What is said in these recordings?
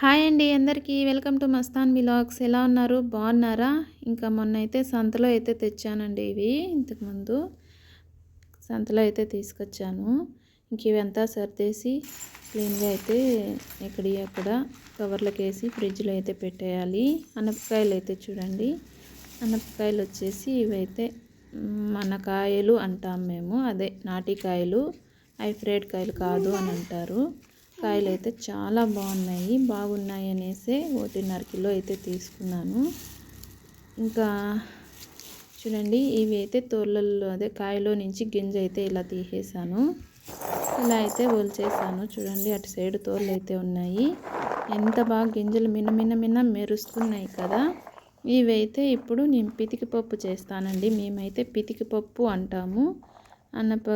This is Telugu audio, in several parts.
హాయ్ అండి అందరికీ. వెల్కమ్ టు మస్తాన్ మిలాగ్స్ ఎలా ఉన్నారు? బాగున్నారా? ఇంకా మొన్న అయితే సంతలో అయితే తెచ్చానండి ఇవి ఇంతకుముందు. సంతలో అయితే తీసుకొచ్చాను. ఇంక ఇవంతా సర్దేసి క్లీన్గా అయితే ఎక్కడి అక్కడ కవర్లకు వేసి ఫ్రిడ్జ్లో అయితే పెట్టేయాలి. అనపకాయలు అయితే చూడండి. అనపకాయలు వచ్చేసి ఇవైతే మన కాయలు అంటాం మేము. అదే నాటికాయలు హైబ్రిడ్ కాయలు కాదు అని అంటారు. కాయలు అయితే చాలా బాగున్నాయి బాగున్నాయి అనేసి ఒకటిన్నర కిలో అయితే తీసుకున్నాను. ఇంకా చూడండి ఇవి అయితే తోళ్ళల్లో అదే కాయలో నుంచి గింజ అయితే ఇలా తీసేసాను. ఇలా అయితే ఒలిచేసాను. చూడండి అటు సైడ్ తోళ్ళు అయితే ఉన్నాయి. ఎంత బాగా గింజలు మిన్న మిన్న మిన్న మెరుస్తున్నాయి కదా. ఇవైతే ఇప్పుడు నేను పితికిపప్పు చేస్తానండి. మేమైతే పితికిపప్పు అంటాము. అన్నప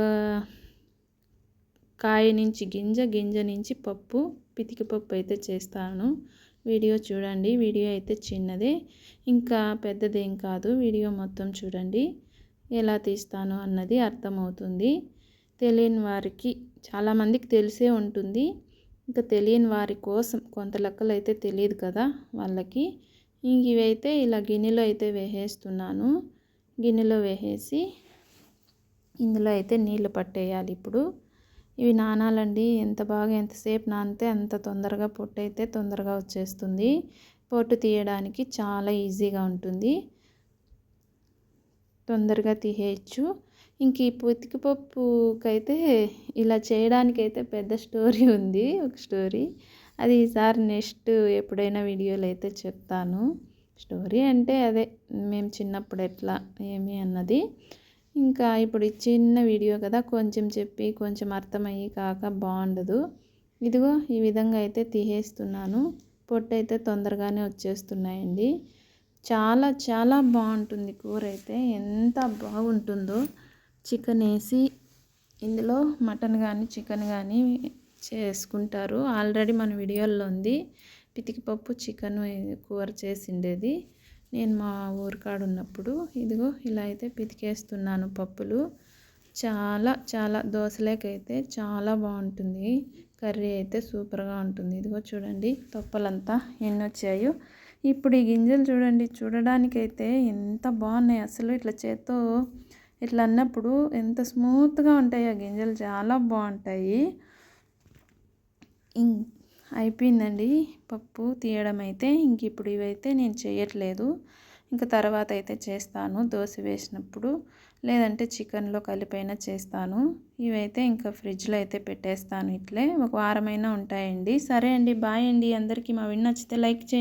కాయ నుంచి గింజ గింజ నుంచి పప్పు పితికి పప్పు అయితే చేస్తాను. వీడియో చూడండి వీడియో అయితే చిన్నదే. ఇంకా పెద్దదేం కాదు వీడియో మొత్తం చూడండి. ఎలా తీస్తాను అన్నది అర్థమవుతుంది. తెలియని వారికి చాలామందికి తెలిసే ఉంటుంది. ఇంకా తెలియని వారి కోసం కొంత లెక్కలు అయితే తెలియదు కదా వాళ్ళకి. ఇంక ఇవైతే ఇలా గిన్నెలో అయితే వేసేస్తున్నాను. గిన్నెలో వేసేసి ఇందులో అయితే నీళ్ళు పట్టేయాలి ఇప్పుడు. ఇవి నానాలండి. ఎంత బాగా ఎంతసేపు నానితే అంత తొందరగా పొట్టు అయితే తొందరగా వచ్చేస్తుంది. పొట్టు తీయడానికి చాలా ఈజీగా ఉంటుంది. తొందరగా తీయచ్చు. ఇంక ఈ పుతికిపప్పుకైతే ఇలా చేయడానికైతే పెద్ద స్టోరీ ఉంది. ఒక స్టోరీ. అది ఈసారి నెక్స్ట్ ఎప్పుడైనా వీడియోలో అయితే చెప్తాను. స్టోరీ అంటే అదే. మేము చిన్నప్పుడు ఎట్లా ఏమి అన్నది. ఇంకా ఇప్పుడు చిన్న వీడియో కదా కొంచెం చెప్పి కొంచెం అర్థమయ్యి కాక బాగుండదు. ఇదిగో ఈ విధంగా అయితే తీసేస్తున్నాను. పొట్టు అయితే తొందరగానే వచ్చేస్తున్నాయండి. చాలా చాలా బాగుంటుంది కూర అయితే. ఎంత బాగుంటుందో. చికెన్ వేసి ఇందులో మటన్ కానీ చికెన్ కానీ చేసుకుంటారు. ఆల్రెడీ మన వీడియోలో ఉంది. పితికిపప్పు చికెన్ కూర చేసిండేది. నేను మా ఊరికాడు ఉన్నప్పుడు ఇదిగో ఇలా అయితే పితికేస్తున్నాను పప్పులు. చాలా చాలా దోశలేకైతే చాలా బాగుంటుంది. కర్రీ అయితే సూపర్గా ఉంటుంది. ఇదిగో చూడండి తొప్పలంతా ఎన్ని వచ్చాయో ఇప్పుడు ఈ గింజలు చూడండి చూడడానికైతే ఎంత బాగున్నాయి. అసలు ఇట్లా చేత్తో ఇట్లా అన్నప్పుడు ఎంత స్మూత్గా ఉంటాయి ఆ గింజలు. చాలా బాగుంటాయి. అయిపోయిందండి. పప్పు తీయడం అయితే ఇంక ఇప్పుడు ఇవైతే నేను చేయట్లేదు. ఇంకా తర్వాత అయితే చేస్తాను. దోశ వేసినప్పుడు లేదంటే చికెన్లో కలిపైనా చేస్తాను. ఇవైతే ఇంకా ఫ్రిడ్జ్లో అయితే పెట్టేస్తాను ఇట్లే. ఒక వారమైనా ఉంటాయండి. సరే అండి. బాయ్ అండి. అందరికీ మా విన్ నచ్చితే లైక్ చేయండి.